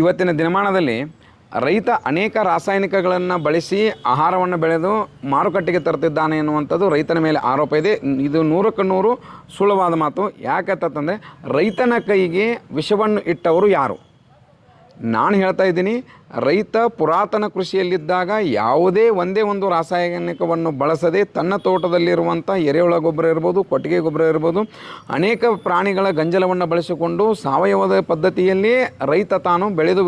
ಇವತ್ತಿನ ದಿನಮಾನದಲ್ಲಿ ರೈತ ಅನೇಕ ರಾಸಾಯನಿಕಗಳನ್ನು ಬಳಸಿ ಆಹಾರವನ್ನು ಬೆಳೆದು ಮಾರುಕಟ್ಟೆಗೆ ತರ್ತಿದ್ದಾನೆ ಎನ್ನುವಂಥದ್ದು ರೈತನ ಮೇಲೆ ಆರೋಪ ಇದೆ. ಇದು ನೂರಕ್ಕೆ ನೂರು ಸುಳ್ಳವಾದ ಮಾತು. ಯಾಕಂತಂದರೆ ರೈತನ ಕೈಗೆ ವಿಷವನ್ನು ಇಟ್ಟವರು ಯಾರು? ನಾನು ಹೇಳ್ತಾ ಇದ್ದೀನಿ ರೈತ ಪುರಾತನ ಕೃಷಿಯಲ್ಲಿದ್ದಾಗ ಯಾವುದೇ ಒಂದೇ ಒಂದು ರಾಸಾಯನಿಕವನ್ನು ಬಳಸದೆ ತನ್ನ ತೋಟದಲ್ಲಿರುವಂಥ ಎರೆಹುಳ ಗೊಬ್ಬರ ಇರ್ಬೋದು, ಕೊಟ್ಟಿಗೆ ಗೊಬ್ಬರ ಇರ್ಬೋದು, ಅನೇಕ ಪ್ರಾಣಿಗಳ ಗಂಜಲವನ್ನು ಬಳಸಿಕೊಂಡು ಸಾವಯವದ ಪದ್ಧತಿಯಲ್ಲಿ ರೈತ ತಾನು ಬೆಳೆದು,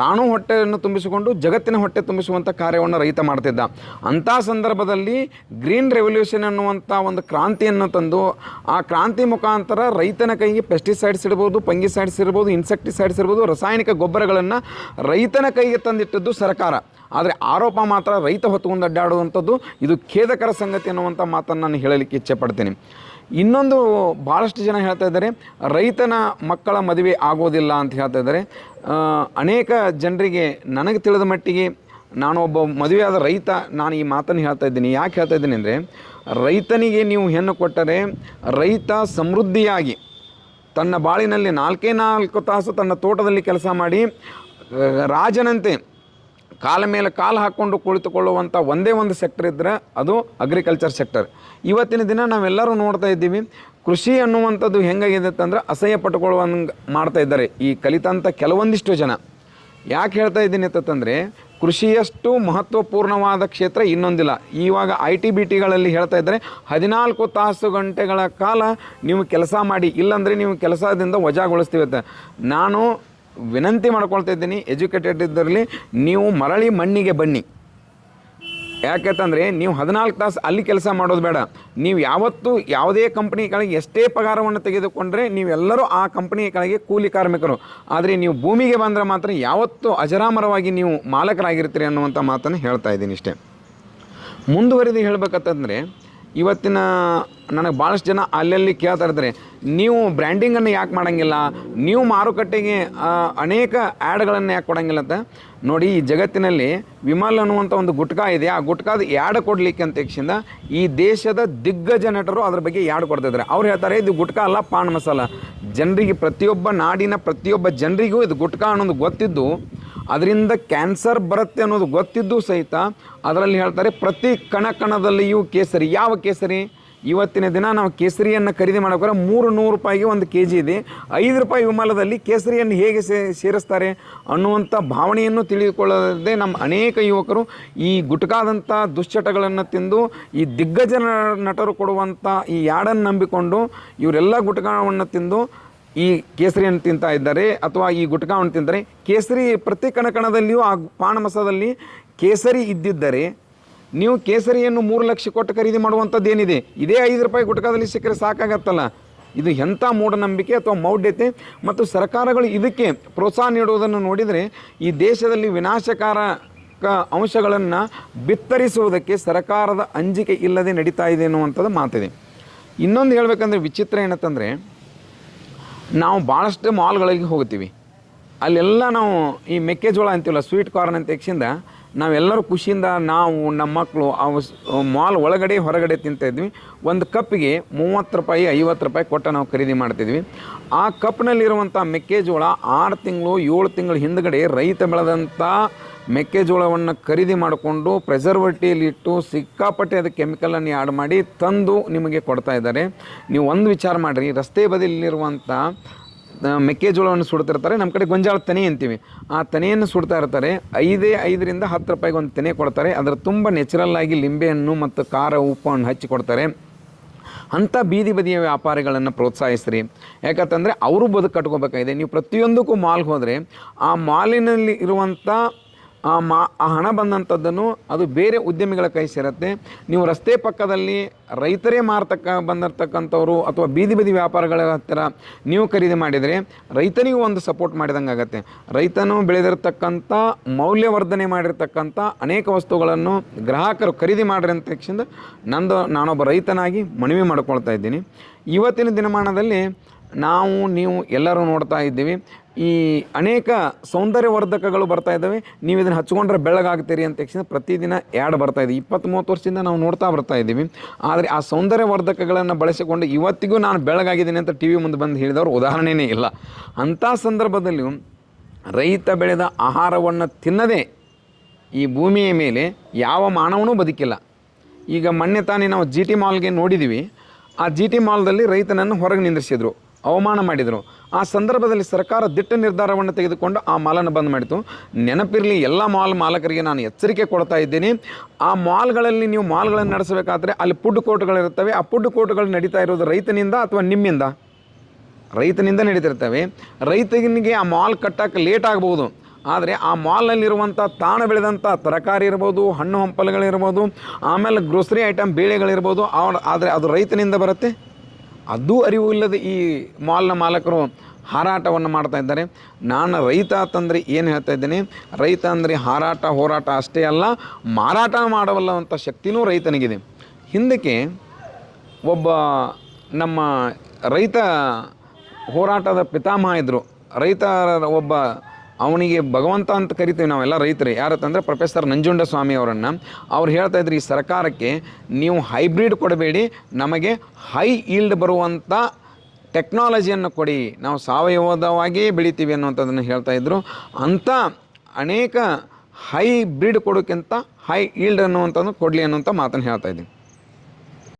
ತಾನೂ ಹೊಟ್ಟೆಯನ್ನು ತುಂಬಿಸಿಕೊಂಡು ಜಗತ್ತಿನ ಹೊಟ್ಟೆ ತುಂಬಿಸುವಂಥ ಕಾರ್ಯವನ್ನು ರೈತ ಮಾಡ್ತಿದ್ದ. ಅಂಥ ಸಂದರ್ಭದಲ್ಲಿ ಗ್ರೀನ್ ರೆವಲ್ಯೂಷನ್ ಅನ್ನುವಂಥ ಒಂದು ಕ್ರಾಂತಿಯನ್ನು ತಂದು, ಆ ಕ್ರಾಂತಿ ಮುಖಾಂತರ ರೈತನ ಕೈಗೆ ಪೆಸ್ಟಿಸೈಡ್ಸ್ ಇರ್ಬೋದು ಪಂಗಿಸೈಡ್ಸ್ ಇರ್ಬೋದು ಇನ್ಸೆಕ್ಟಿಸೈಡ್ಸ್ ಇರ್ಬೋದು, ರಾಸಾಯನಿಕ ಗೊಬ್ಬರಗಳನ್ನು ರೈತನ ಕೈಗೆ ತಂದಿಟ್ಟದ್ದು ಸರ್ಕಾರ. ಆದರೆ ಆರೋಪ ಮಾತ್ರ ರೈತ ಹೊತ್ತುಕೊಂಡು ಅಡ್ಡಾಡುವಂಥದ್ದು, ಇದು ಖೇದಕರ ಸಂಗತಿ ಅನ್ನುವಂಥ ಮಾತನ್ನು ನಾನು ಹೇಳಲಿಕ್ಕೆ ಇಚ್ಛೆ ಪಡ್ತೀನಿ. ಇನ್ನೊಂದು ಭಾಳಷ್ಟು ಜನ ಹೇಳ್ತಾ ಇದ್ದಾರೆ, ರೈತನ ಮಕ್ಕಳ ಮದುವೆ ಆಗೋದಿಲ್ಲ ಅಂತ ಹೇಳ್ತಾ ಇದ್ದಾರೆ. ಅನೇಕ ಜನರಿಗೆ ನನಗೆ ತಿಳಿದ ಮಟ್ಟಿಗೆ ನಾನು ಒಬ್ಬ ಮದುವೆಯಾದ ರೈತ, ನಾನು ಈ ಮಾತನ್ನು ಹೇಳ್ತಾ ಇದ್ದೀನಿ. ಯಾಕೆ ಹೇಳ್ತಾ ಇದ್ದೀನಿ ಅಂದರೆ, ರೈತನಿಗೆ ನೀವು ಹೆಣ್ಣು ಕೊಟ್ಟರೆ ರೈತ ಸಮೃದ್ಧಿಯಾಗಿ ತನ್ನ ಬಾಳಿನಲ್ಲಿ ನಾಲ್ಕೇ ನಾಲ್ಕು ತಾಸು ತನ್ನ ತೋಟದಲ್ಲಿ ಕೆಲಸ ಮಾಡಿ ರಾಜನಂತೆ ಕಾಲ ಮೇಲೆ ಕಾಲು ಹಾಕ್ಕೊಂಡು ಕುಳಿತುಕೊಳ್ಳುವಂಥ ಒಂದೇ ಒಂದು ಸೆಕ್ಟರ್ ಇದ್ದರೆ ಅದು ಅಗ್ರಿಕಲ್ಚರ್ ಸೆಕ್ಟರ್ ಇವತ್ತಿನ ದಿನ ನಾವೆಲ್ಲರೂ ನೋಡ್ತಾ ಇದ್ದೀವಿ, ಕೃಷಿ ಅನ್ನುವಂಥದ್ದು ಹೆಂಗಾಗಿದೆ ಅಂತಂದ್ರೆ ಅಸಹ್ಯ ಪಟ್ಟುಕೊಳ್ಳುವಂಗೆ ಮಾಡ್ತಾ ಇದ್ದಾರೆ ಈ ಕಲಿತಂಥ ಕೆಲವೊಂದಿಷ್ಟು ಜನ. ಯಾಕೆ ಹೇಳ್ತಾ ಇದ್ದೀನಿ ಅಂತಂದರೆ ಕೃಷಿಯಷ್ಟು ಮಹತ್ವಪೂರ್ಣವಾದ ಕ್ಷೇತ್ರ ಇನ್ನೊಂದಿಲ್ಲ. ಇವಾಗ ಐ ಟಿ ಬಿ ಟಿಗಳಲ್ಲಿ ಹೇಳ್ತಾ ಇದ್ದಾರೆ ಹದಿನಾಲ್ಕು ತಾಸು ಗಂಟೆಗಳ ಕಾಲ ನೀವು ಕೆಲಸ ಮಾಡಿ, ಇಲ್ಲಾಂದರೆ ನೀವು ಕೆಲಸದಿಂದ ವಜಾಗೊಳಿಸ್ತೀವಿ ಅಂತ. ನಾನು ವಿನಂತಿ ಮಾಡ್ಕೊಳ್ತಾ ಇದ್ದೀನಿ ಎಜುಕೇಟೆಡ್ ಇದ್ದರಲ್ಲಿ ನೀವು ಮರಳಿ ಮಣ್ಣಿಗೆ ಬನ್ನಿ. ಯಾಕೆಂದರೆ ನೀವು ಹದಿನಾಲ್ಕು ತಾಸು ಅಲ್ಲಿ ಕೆಲಸ ಮಾಡೋದು ಬೇಡ. ನೀವು ಯಾವತ್ತೂ ಯಾವುದೇ ಕಂಪ್ನಿಗಳಿಗೆ ಎಷ್ಟೇ ಪಗಾರವನ್ನು ತೆಗೆದುಕೊಂಡ್ರೆ ನೀವೆಲ್ಲರೂ ಆ ಕಂಪ್ನಿಗಳಿಗೆ ಕೂಲಿ ಕಾರ್ಮಿಕರು. ಆದರೆ ನೀವು ಭೂಮಿಗೆ ಬಂದರೆ ಮಾತ್ರ ಯಾವತ್ತೂ ಅಜರಾಮರವಾಗಿ ನೀವು ಮಾಲಕರಾಗಿರ್ತೀರಿ ಅನ್ನುವಂಥ ಮಾತನ್ನು ಹೇಳ್ತಾ ಇದ್ದೀನಿ ಇಷ್ಟೇ. ಮುಂದುವರಿದು ಹೇಳ್ಬೇಕಂತಂದರೆ ಇವತ್ತಿನ ನನಗೆ ಭಾಳಷ್ಟು ಜನ ಅಲ್ಲಲ್ಲಿ ಕೇಳ್ತಾ ಇರ್ತಾರೆ, ನೀವು ಬ್ರ್ಯಾಂಡಿಂಗನ್ನು ಯಾಕೆ ಮಾಡೋಂಗಿಲ್ಲ? ನೀವು ಮಾರುಕಟ್ಟೆಗೆ ಅನೇಕ ಆ್ಯಡ್ಗಳನ್ನು ಯಾಕೆ ಕೊಡೋಂಗಿಲ್ಲ ಅಂತ? ನೋಡಿ, ಈ ಜಗತ್ತಿನಲ್ಲಿ ವಿಮಲ್ ಅನ್ನುವಂಥ ಒಂದು ಗುಟ್ಕಾ ಇದೆ. ಆ ಗುಟ್ಕಾದ ಯಾಡ್ ಕೊಡಲಿಕ್ಕೆ ಅಂತ ಈ ದೇಶದ ದಿಗ್ಗಜ ನಟರು ಅದ್ರ ಬಗ್ಗೆ ಯಾಡ್ ಕೊಡ್ತಿದ್ದಾರೆ ಅವ್ರು ಹೇಳ್ತಾರೆ, ಇದು ಗುಟ್ಕಾ ಅಲ್ಲ, ಪಾನ್ ಮಸಾಲ. ಜನರಿಗೆ ಪ್ರತಿಯೊಬ್ಬ ನಾಡಿನ ಪ್ರತಿಯೊಬ್ಬ ಜನರಿಗೂ ಇದು ಗುಟ್ಕಾ ಅನ್ನೋದು ಗೊತ್ತಿದ್ದು ಅದರಿಂದ ಕ್ಯಾನ್ಸರ್ ಬರುತ್ತೆ ಅನ್ನೋದು ಗೊತ್ತಿದ್ದು ಸಹಿತ ಅದರಲ್ಲಿ ಹೇಳ್ತಾರೆ, ಪ್ರತಿ ಕಣ ಕಣದಲ್ಲಿಯೂ ಕೇಸರಿ. ಯಾವ ಕೇಸರಿ? ಇವತ್ತಿನ ದಿನ ನಾವು ಕೇಸರಿಯನ್ನು ಖರೀದಿ ಮಾಡೋಕ್ಕೆ ಮೂರು ನೂರು ರೂಪಾಯಿಗೆ ಒಂದು ಕೆ ಜಿ ಇದೆ. ಐದು ರೂಪಾಯಿ ವಿಮಾನದಲ್ಲಿ ಕೇಸರಿಯನ್ನು ಹೇಗೆ ಸೇರಿಸ್ತಾರೆ ಅನ್ನುವಂಥ ಭಾವನೆಯನ್ನು ತಿಳಿದುಕೊಳ್ಳದೆ ನಮ್ಮ ಅನೇಕ ಯುವಕರು ಈ ಗುಟ್ಕಾದಂಥ ದುಶ್ಚಟಗಳನ್ನು ತಿಂದು, ಈ ದಿಗ್ಗಜ ನಟರು ಕೊಡುವಂಥ ಈ ಯಾಡನ್ನು ನಂಬಿಕೊಂಡು ಇವರೆಲ್ಲ ಗುಟ್ಕಾವನ್ನು ತಿಂದು ಈ ಕೇಸರಿಯನ್ನು ತಿಂತಾ ಇದ್ದಾರೆ ಅಥವಾ ಈ ಗುಟ್ಕಾವನ್ನು ತಿಂತಾರೆ. ಕೇಸರಿ ಪ್ರತಿ ಕಣಕಣದಲ್ಲಿಯೂ ಆ ಪಾನಮಸದಲ್ಲಿ ಕೇಸರಿ ಇದ್ದಿದ್ದರೆ ನೀವು ಕೇಸರಿಯನ್ನು ಮೂರು ಲಕ್ಷ ಕೊಟ್ಟು ಖರೀದಿ ಮಾಡುವಂಥದ್ದು ಏನಿದೆ ಇದೇ ಐದು ರೂಪಾಯಿ ಗುಟ್ಕಾದಲ್ಲಿ ಸಿಕ್ಕರೆ ಸಾಕಾಗತ್ತಲ್ಲ. ಇದು ಎಂಥ ಮೂಢನಂಬಿಕೆ ಅಥವಾ ಮೌಢ್ಯತೆ? ಮತ್ತು ಸರ್ಕಾರಗಳು ಇದಕ್ಕೆ ಪ್ರೋತ್ಸಾಹ ನೀಡುವುದನ್ನು ನೋಡಿದರೆ ಈ ದೇಶದಲ್ಲಿ ವಿನಾಶಕಾರಕ ಅಂಶಗಳನ್ನು ಬಿತ್ತರಿಸುವುದಕ್ಕೆ ಸರ್ಕಾರದ ಅಂಜಿಕೆ ಇಲ್ಲದೆ ನಡೀತಾ ಇದೆ ಅನ್ನುವಂಥದ್ದು ಮಾತಿದೆ. ಇನ್ನೊಂದು ಹೇಳಬೇಕಂದ್ರೆ ವಿಚಿತ್ರ ಏನಂತಂದರೆ ನಾವು ಭಾಳಷ್ಟು ಮಾಲ್ಗಳಿಗೆ ಹೋಗ್ತೀವಿ. ಅಲ್ಲೆಲ್ಲ ನಾವು ಈ ಮೆಕ್ಕೆಜೋಳ ಅಂತೀವಲ್ಲ ಸ್ವೀಟ್ ಕಾರ್ನ್ ಅಂತ ಯಕ್ಷಿಂದ ನಾವೆಲ್ಲರೂ ಖುಷಿಯಿಂದ ನಾವು, ನಮ್ಮ ಮಕ್ಕಳು ಅವು ಮಾಲ್ ಒಳಗಡೆ ಹೊರಗಡೆ ತಿಂತಾಯಿದ್ವಿ ಒಂದು ಕಪ್ಗೆ ಮೂವತ್ತು ರೂಪಾಯಿ, ಐವತ್ತು ರೂಪಾಯಿ ಕೊಟ್ಟು ನಾವು ಖರೀದಿ ಮಾಡ್ತಿದ್ವಿ ಆ ಕಪ್ನಲ್ಲಿರುವಂಥ ಮೆಕ್ಕೆಜೋಳ ಆರು ತಿಂಗಳು, ಏಳು ತಿಂಗಳು ಹಿಂದ್ಗಡೆ ರೈತ ಬೆಳೆದಂಥ ಮೆಕ್ಕೆಜೋಳವನ್ನು ಖರೀದಿ ಮಾಡಿಕೊಂಡು ಪ್ರೆಸರ್ವೇಟಿಯಲ್ಲಿ ಇಟ್ಟು ಸಿಕ್ಕಾಪಟ್ಟೆ ಅದು ಕೆಮಿಕಲನ್ನು ಆ್ಯಡ್ ಮಾಡಿ ತಂದು ನಿಮಗೆ ಕೊಡ್ತಾ ಇದ್ದಾರೆ. ನೀವು ಒಂದು ವಿಚಾರ ಮಾಡಿರಿ, ರಸ್ತೆ ಬದಿಯಲ್ಲಿರುವಂಥ ಮೆಕ್ಕೆಜೋಳವನ್ನು ಸುಡ್ತಿರ್ತಾರೆ ನಮ್ಮ ಕಡೆ ಗೊಂಜಾಳ ತೆನೆ ಅಂತೀವಿ. ಆ ತೆನೆಯನ್ನು ಸುಡ್ತಾ ಇರ್ತಾರೆ, ಐದೇ ಐದರಿಂದ ಹತ್ತು ರೂಪಾಯಿಗೆ ಒಂದು ತೆನೆ ಕೊಡ್ತಾರೆ. ಅದರ ತುಂಬ ನ್ಯಾಚುರಲ್ಲಾಗಿ ಲಿಂಬೆಹಣ್ಣು ಮತ್ತು ಖಾರ ಉಪ್ಪನ್ನು ಹಚ್ಚಿ ಕೊಡ್ತಾರೆ. ಅಂಥ ಬೀದಿ ಬದಿಯ ವ್ಯಾಪಾರಿಗಳನ್ನು ಪ್ರೋತ್ಸಾಹಿಸ್ರಿ. ಯಾಕಂತಂದರೆ ಅವರು ಬದುಕು ಕಟ್ಕೋಬೇಕಾಗಿದೆ. ನೀವು ಪ್ರತಿಯೊಂದಕ್ಕೂ ಮಾಲ್ಗೆ ಹೋದರೆ ಆ ಮಾಲಿನಲ್ಲಿ ಇರುವಂಥ ಆ ಮಾ, ಆ ಹಣ ಬಂದಂಥದ್ದನ್ನು ಅದು ಬೇರೆ ಉದ್ಯಮಿಗಳ ಕೈ ಸೇರುತ್ತೆ. ನೀವು ರಸ್ತೆ ಪಕ್ಕದಲ್ಲಿ ರೈತರೇ ಮಾರ್ತಕ್ಕ, ಬಂದಿರ್ತಕ್ಕಂಥವ್ರು ಅಥವಾ ಬೀದಿ ಬೀದಿ ವ್ಯಾಪಾರಗಳ ಹತ್ತಿರ ನೀವು ಖರೀದಿ ಮಾಡಿದರೆ ರೈತನಿಗೂ ಒಂದು ಸಪೋರ್ಟ್ ಮಾಡಿದಂಗೆ ಆಗುತ್ತೆ. ರೈತನು ಬೆಳೆದಿರತಕ್ಕಂಥ, ಮೌಲ್ಯವರ್ಧನೆ ಮಾಡಿರ್ತಕ್ಕಂಥ ಅನೇಕ ವಸ್ತುಗಳನ್ನು ಗ್ರಾಹಕರು ಖರೀದಿ ಮಾಡ್ರಿ ಅಂತ ತಕ್ಷಣ ನಂದು, ನಾನೊಬ್ಬ ರೈತನಾಗಿ ಮನವಿ ಮಾಡ್ಕೊಳ್ತಾ ಇದ್ದೀನಿ. ಇವತ್ತಿನ ದಿನಮಾನದಲ್ಲಿ ನಾವು, ನೀವು ಎಲ್ಲರೂ ನೋಡ್ತಾ ಇದ್ದೀವಿ. ಈ ಅನೇಕ ಸೌಂದರ್ಯವರ್ಧಕಗಳು ಬರ್ತಾ ಇದ್ದಾವೆ. ನೀವು ಇದನ್ನು ಹಚ್ಕೊಂಡ್ರೆ ಬೆಳಗಾಗ್ತೀರಿ ಅಂತ ತಕ್ಷಣ ಪ್ರತಿದಿನ ಆ್ಯಡ್ ಬರ್ತಾ ಇದೆ. ಇಪ್ಪತ್ತು ಮೂವತ್ತು ವರ್ಷದಿಂದ ನಾವು ನೋಡ್ತಾ ಬರ್ತಾ ಇದ್ದೀವಿ. ಆದರೆ ಆ ಸೌಂದರ್ಯವರ್ಧಕಗಳನ್ನು ಬಳಸಿಕೊಂಡು ಇವತ್ತಿಗೂ ನಾನು ಬೆಳಗಾಗಿದ್ದೀನಿ ಅಂತ ಟಿ ವಿ ಮುಂದೆ ಬಂದು ಹೇಳಿದವರು ಉದಾಹರಣೆಯೇ ಇಲ್ಲ. ಅಂಥ ಸಂದರ್ಭದಲ್ಲಿ ರೈತ ಬೆಳೆದ ಆಹಾರವನ್ನು ತಿನ್ನದೇ ಈ ಭೂಮಿಯ ಮೇಲೆ ಯಾವ ಮಾನವನೂ ಬದುಕಿಲ್ಲ. ಈಗ ಮೊನ್ನೆ ತಾನೇ ನಾವು ಜಿ ಟಿ ಮಾಲ್ಗೆ ನೋಡಿದ್ದೀವಿ ಆ ಜಿ ಟಿ ಮಾಲ್ದಲ್ಲಿ ರೈತನನ್ನು ಹೊರಗೆ ನಿಂದ್ರಿಸಿದ್ರು. ಅವಮಾನ ಮಾಡಿದರು. ಆ ಸಂದರ್ಭದಲ್ಲಿ ಸರ್ಕಾರ ದಿಟ್ಟ ನಿರ್ಧಾರವನ್ನು ತೆಗೆದುಕೊಂಡು ಆ ಮಾಲನ್ನು ಬಂದ್ ಮಾಡಿತು. ನೆನಪಿರಲಿ, ಎಲ್ಲ ಮಾಲ್ ಮಾಲಕರಿಗೆ ನಾನು ಎಚ್ಚರಿಕೆ ಕೊಡ್ತಾ ಇದ್ದೀನಿ. ಆ ಮಾಲ್ಗಳಲ್ಲಿ ನೀವು ಮಾಲ್ಗಳನ್ನು ನಡೆಸಬೇಕಾದ್ರೆ ಅಲ್ಲಿ ಫುಡ್ ಕೋರ್ಟ್ಗಳಿರ್ತವೆ ಆ ಫುಡ್ ಕೋರ್ಟ್ಗಳು ನಡೀತಾ ಇರೋದು ರೈತನಿಂದ ಅಥವಾ ನಿಮ್ಮಿಂದ? ರೈತನಿಂದ ನಡೀತಿರ್ತವೆ. ರೈತನಿಗೆ ಆ ಮಾಲ್ ಕಟ್ಟಕ್ಕೆ ಲೇಟ್ ಆಗ್ಬೋದು. ಆದರೆ ಆ ಮಾಲ್ನಲ್ಲಿರುವಂಥ ತಾಣ ಬೆಳೆದಂಥ ತರಕಾರಿ ಇರ್ಬೋದು, ಹಣ್ಣು ಹಂಪಲುಗಳಿರ್ಬೋದು, ಆಮೇಲೆ ಗ್ರೋಸರಿ ಐಟಮ್ ಬೇಳೆಗಳಿರ್ಬೋದು, ಆದರೆ ಅದು ರೈತನಿಂದ ಬರುತ್ತೆ? ಅದೂ ಅರಿವು ಇಲ್ಲದೆ ಈ ಮಾಲ್ನ ಮಾಲಕರು ಹಾರಾಟವನ್ನು ಮಾಡ್ತಾ ಇದ್ದಾರೆ. ನಾನು ರೈತ ಅಂತಂದರೆ ಏನು ಹೇಳ್ತಾ ಇದ್ದೀನಿ? ರೈತ ಅಂದರೆ ಹಾರಾಟ, ಹೋರಾಟ ಅಷ್ಟೇ ಅಲ್ಲ, ಮಾರಾಟ ಮಾಡಬಲ್ಲವಂಥ ಶಕ್ತಿನೂ ರೈತನಿಗಿದೆ. ಹಿಂದಕ್ಕೆ ಒಬ್ಬ ನಮ್ಮ ರೈತ ಹೋರಾಟದ ಪಿತಾಮಹ ಇದ್ದರು ರೈತ ಒಬ್ಬ ಅವನಿಗೆ ಭಗವಂತ ಅಂತ ಕರಿತೀವಿ ನಾವೆಲ್ಲ ರೈತರು. ಯಾರತ್ತಂದರೆ ಪ್ರೊಫೆಸರ್ ನಂಜುಂಡ ಸ್ವಾಮಿ ಅವರನ್ನು ಅವ್ರು ಹೇಳ್ತಾ ಇದ್ರು, ಈ ಸರ್ಕಾರಕ್ಕೆ ನೀವು ಹೈಬ್ರಿಡ್ ಕೊಡಬೇಡಿ, ನಮಗೆ ಹೈ ಈಲ್ಡ್ ಬರುವಂಥ ಟೆಕ್ನಾಲಜಿಯನ್ನು ಕೊಡಿ. ನಾವು ಸಾವಯವದವಾಗಿಯೇ ಬೆಳಿತೀವಿ ಅನ್ನುವಂಥದ್ದನ್ನು ಹೇಳ್ತಾ ಇದ್ದರು ಅಂಥ ಅನೇಕ ಹೈ ಬ್ರೀಡ್ ಕೊಡೋಕ್ಕಿಂತ ಹೈ ಈಲ್ಡ್ ಅನ್ನುವಂಥದ್ದು ಕೊಡಲಿ ಅನ್ನುವಂಥ ಮಾತನ್ನು ಹೇಳ್ತಾ ಇದ್ದೀನಿ